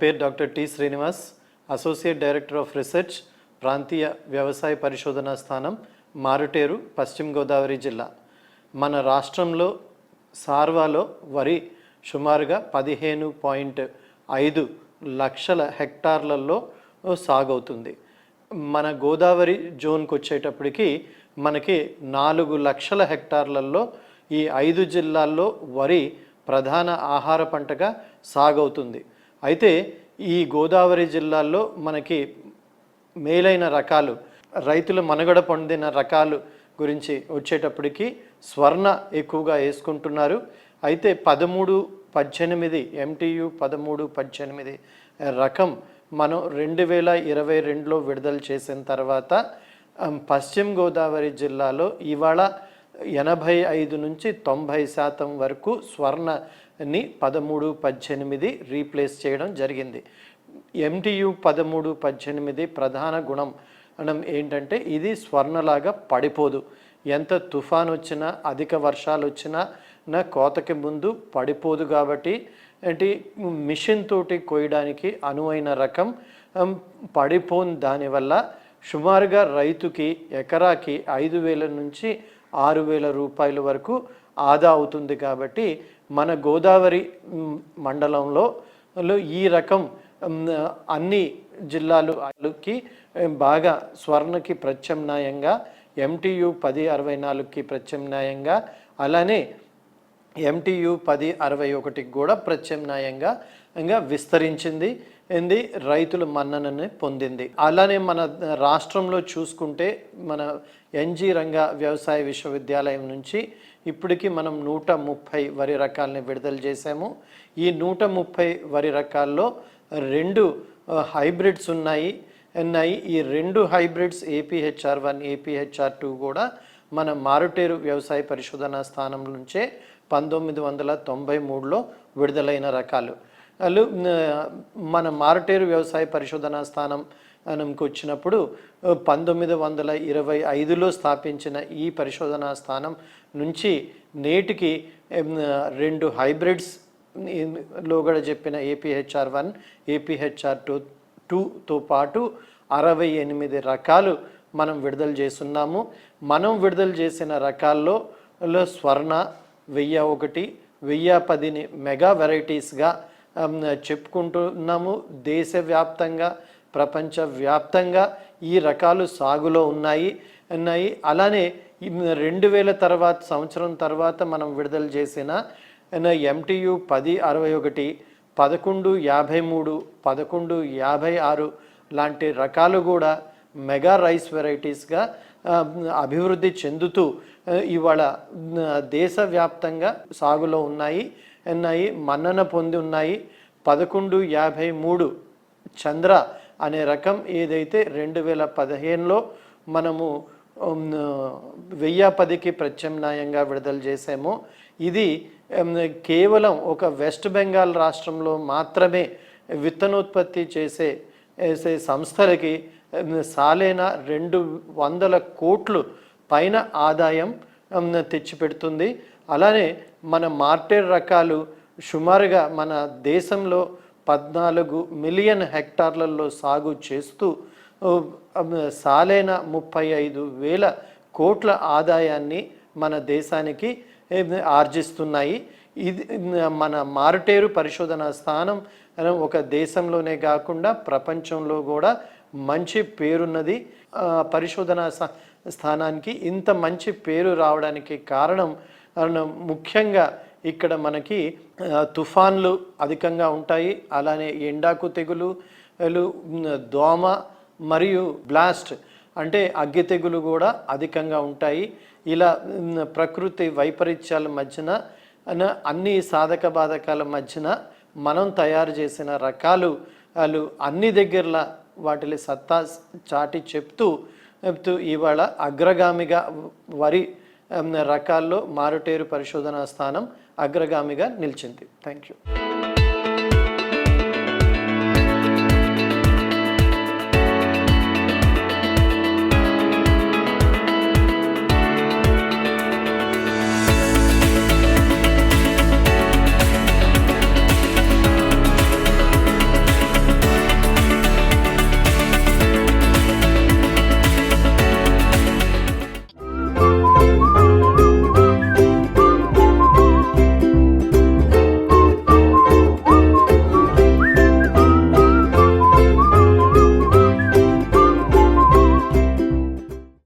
పేరు doctor T Srinivas associate director of research ప్రాంతీయ వ్యవసాయ పరిశోధనా స్థానం మారుటేరు పశ్చిమ గోదావరి జిల్లా. మన రాష్ట్రంలో సార్వాలో వరి సుమారుగా పదిహేను పాయింట్ ఐదు లక్షల హెక్టార్లలో సాగవుతుంది. మన గోదావరి జోన్కి వచ్చేటప్పటికి మనకి నాలుగు లక్షల హెక్టార్లలో ఈ ఐదు జిల్లాల్లో వరి ప్రధాన ఆహార పంటగా సాగవుతుంది. అయితే ఈ గోదావరి జిల్లాల్లో మనకి మేలైన రకాలు రైతులు మనుగడ పొందిన రకాలు గురించి వచ్చేటప్పటికి స్వర్ణ ఎక్కువగా వేసుకుంటున్నారు. అయితే పదమూడు పద్దెనిమిది ఎంటీయు పదమూడు పద్దెనిమిది రకం మనం రెండు వేల ఇరవై రెండులో విడుదల చేసిన తర్వాత పశ్చిమ గోదావరి జిల్లాలో ఇవాళ ఎనభై ఐదు నుంచి తొంభై శాతం వరకు స్వర్ణ ని పదమూడు పద్దెనిమిది రీప్లేస్ చేయడం జరిగింది. ఎంటియు పదమూడు పద్దెనిమిది ప్రధాన గుణం మనం ఏంటంటే ఇది స్వర్ణలాగా పడిపోదు. ఎంత తుఫాన్ వచ్చినా అధిక వర్షాలు వచ్చినా నా కోతకి ముందు పడిపోదు కాబట్టి అంటే మిషన్ తోటి కోయడానికి అనువైన రకం పడిపోని దానివల్ల సుమారుగా రైతుకి ఎకరాకి ఐదు వేల నుంచి ఆరు వేల రూపాయల వరకు ఆదా అవుతుంది కాబట్టి మన గోదావరి మండలంలో ఈ రకం అన్ని జిల్లాలుకి బాగా స్వర్ణకి ప్రత్యామ్నాయంగా ఎంటీయు పది అరవై నాలుగుకి ప్రత్యామ్నాయంగా అలానే ఎంటీయు పది అరవై ఒకటికి కూడా ప్రత్యామ్నాయంగా ఇంకా విస్తరించింది. ఏంది? రైతుల మన్ననని పొందింది. అలానే మన రాష్ట్రంలో చూసుకుంటే మన ఎన్జీ రంగ వ్యవసాయ విశ్వవిద్యాలయం నుంచి ఇప్పటికి మనం నూట ముప్పై వరి రకాలని విడుదల చేశాము. ఈ నూట ముప్పై వరి రకాల్లో రెండు హైబ్రిడ్స్ ఉన్నాయి. ఉన్నాయి. ఈ రెండు hybrids APHR one APHR two కూడా మన మారుటేరు వ్యవసాయ పరిశోధన స్థానం నుంచే పంతొమ్మిది వందల తొంభై మూడులో విడుదలైన రకాలు. మన మారుటేరు వ్యవసాయ పరిశోధనా స్థానం వచ్చినప్పుడు పంతొమ్మిది వందల ఇరవై ఐదులో స్థాపించిన ఈ పరిశోధనా స్థానం నుంచి నేటికి రెండు హైబ్రిడ్స్ లోగడ చెప్పిన ఏపీహెచ్ఆర్ వన్ ఏపీహెచ్ఆర్ టూ టూతో పాటు అరవై ఎనిమిది రకాలు మనం విడుదల చేస్తున్నాము. మనం విడుదల చేసిన రకాల్లో స్వర్ణ వెయ్యి ఒకటి వెయ్యి పదిని మెగా వెరైటీస్గా చెప్పుకుంటున్నాము. దేశవ్యాప్తంగా ప్రపంచవ్యాప్తంగా ఈ రకాలు సాగులో ఉన్నాయి. ఉన్నాయి. అలానే రెండు వేల తర్వాత సంవత్సరం తర్వాత మనం విడుదల చేసిన ఎంటీయు పది అరవై ఒకటి పదకొండు యాభై మూడు పదకొండు యాభై ఆరు లాంటి రకాలు కూడా మెగా రైస్ వెరైటీస్గా అభివృద్ధి చెందుతూ ఇవాళ దేశవ్యాప్తంగా సాగులో ఉన్నాయి ఉన్నాయి మన్నన పొంది ఉన్నాయి. పదకొండు యాభై మూడు చంద్ర అనే రకం ఏదైతే రెండు వేల పదిహేనులో మనము వెయ్యి పదికి ప్రత్యామ్నాయంగా విడుదల చేసామో ఇది కేవలం ఒక వెస్ట్ బెంగాల్ రాష్ట్రంలో మాత్రమే విత్తనోత్పత్తి చేసే సంస్థలకి సాలేనా రెండు వందల కోట్లు పైన ఆదాయం తెచ్చిపెడుతుంది. అలానే మన మార్టెర్ రకాలు సుమారుగా మన దేశంలో పద్నాలుగు మిలియన్ హెక్టార్లలో సాగు చేస్తూ సాలైన ముప్పై ఐదు వేల కోట్ల ఆదాయాన్ని మన దేశానికి ఆర్జిస్తున్నాయి. ఇది మన మారుటేరు పరిశోధన స్థానం ఒక దేశంలోనే కాకుండా ప్రపంచంలో కూడా మంచి పేరున్నది పరిశోధన స్థానానికి ఇంత మంచి పేరు రావడానికి కారణం ముఖ్యంగా ఇక్కడ మనకి తుఫాన్లు అధికంగా ఉంటాయి. అలానే ఎండాకు తెగులు దోమ మరియు బ్లాస్ట్ అంటే అగ్గి తెగులు కూడా అధికంగా ఉంటాయి. ఇలా ప్రకృతి వైపరీత్యాల మధ్యన అన్ని సాధక బాధకాల మధ్యన మనం తయారు చేసిన రకాలు వాళ్ళు అన్ని దగ్గరలా వాటిని సత్తా చాటి చెప్తూ చెప్తూ ఇవాళ అగ్రగామిగా వరి రకాల్లో మారుటేరు పరిశోధనా స్థానం అగ్రగామిగా నిలిచింది. Thank you